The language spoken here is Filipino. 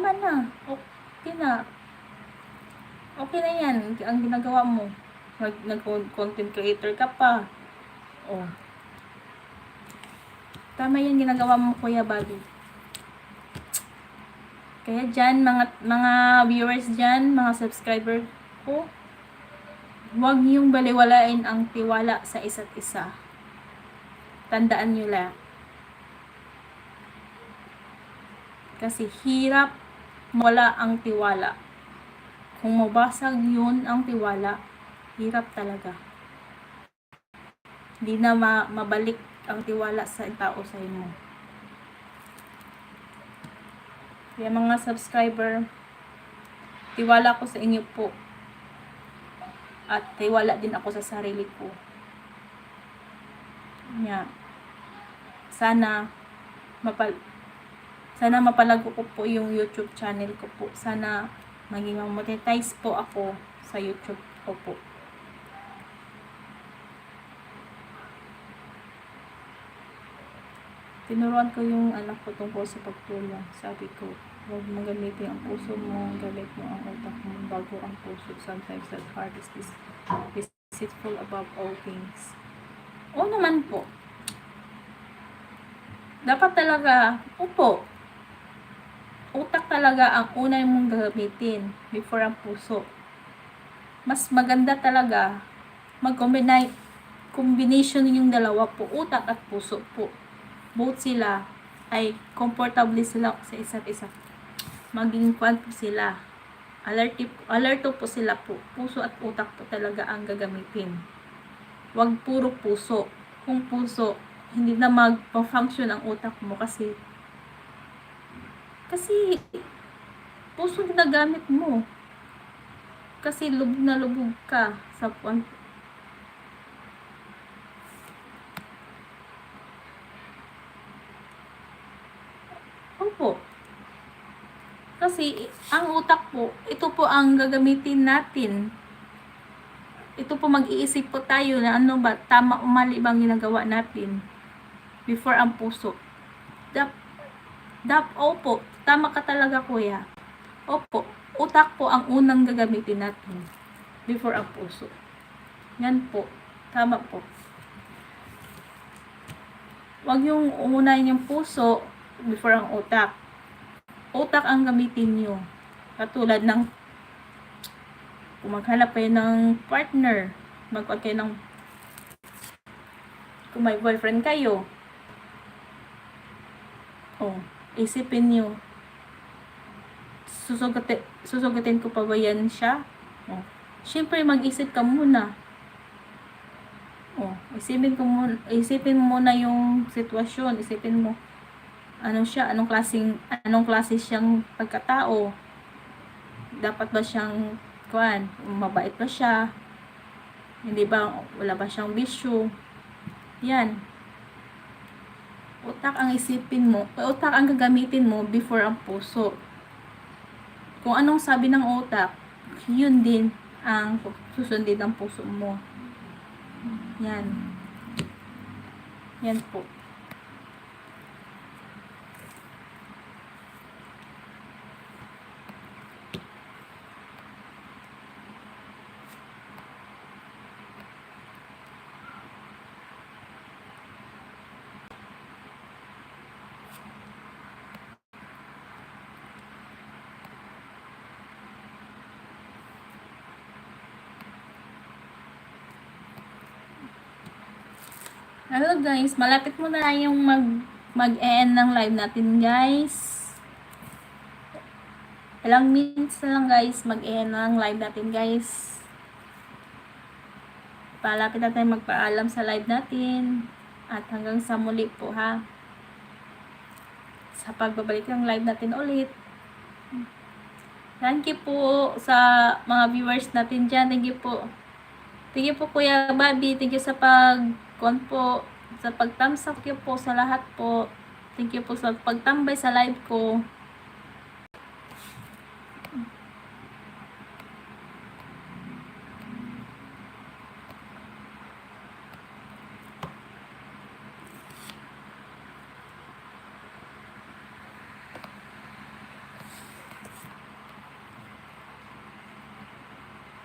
Tama na. Okay na. Okay na yan. Ang ginagawa mo. Nag, nag-content creator ka pa. Oh. Tama yan ginagawa mo, Kuya Bobby. Kaya dyan, mga, mga viewers dyan, mga subscriber ko, huwag niyong baliwalain ang tiwala sa isa't isa. Tandaan niyo lang. Kasi hirap wala ang tiwala. Kung mabasag yun ang tiwala, hirap talaga. Hindi na ma- mabalik ang tiwala sa tao sa inyo. Kaya mga subscriber, tiwala ko sa inyo po. At tiwala din ako sa sarili ko. Yeah. Sana mapal sana mapalago ko po yung YouTube channel ko po. Sana maging monetize po ako sa YouTube ko po. Tinuruan ko yung anak ko tungkol sa pagtulong. Sabi ko, huwag mo gamitin ang puso mo, gamit mo ang utak mo bago ang puso. Sometimes that heart is this deceitful above all things. Oo naman po. Dapat talaga, upo, utak talaga ang una mong gamitin before ang puso. Mas maganda talaga mag-combine combination yung dalawa po, utak at puso po. Both sila ay comfortable sila sa isa't isa. Maging kwan po sila. Alerti, alerto po sila po. Puso at utak po talaga ang gagamitin. Huwag puro puso. Kung puso, hindi na mag-function ang utak mo kasi kasi, puso ginagamit mo. Kasi lubog na lubog ka sa puwan. Opo. Kasi, ang utak po, ito po ang gagamitin natin. Ito po mag-iisip po tayo na ano ba, tama o mali bang ginagawa natin before ang puso. Dap, dap, opo, Tama ka talaga, kuya. Opo, utak po ang unang gagamitin natin before ang puso. Yan po. Tama po. Huwag yung unahin yung puso before ang utak. Utak ang gamitin nyo. Katulad ng kung maghanap kayo ng partner, magkot kayo ng kung may boyfriend kayo, oh, isipin nyo, susugatin, susugatin ko pa ba yan siya? Oh. Siyempre, mag-isip ka muna. Oh, isipin ko muna, isipin mo muna yung sitwasyon, isipin mo ano siya, anong klaseng anong klase siyang pagkatao. Dapat ba siyang kuan, mabait ba siya? Hindi ba wala ba siyang bisyo? Yan. Utak ang isipin mo, utak ang gagamitin mo before ang puso kung anong sabi ng utak, yun din ang susundin ng puso mo. Yan. Yan po. Hello guys, malapit mo na yung mag mag-end ng live natin guys. Ilang minutes na lang guys, mag-end ng live natin guys. Palapit na tayo magpaalam sa live natin. At hanggang sa muli po ha. Sa pagbabalik ng live natin ulit. Thank you po sa mga viewers natin dyan. Thank you po. Thank you po Kuya Bobby. Thank you sa pag kon po sa pagtamsak you po sa lahat po. Thank you po sa pagtambay sa live ko.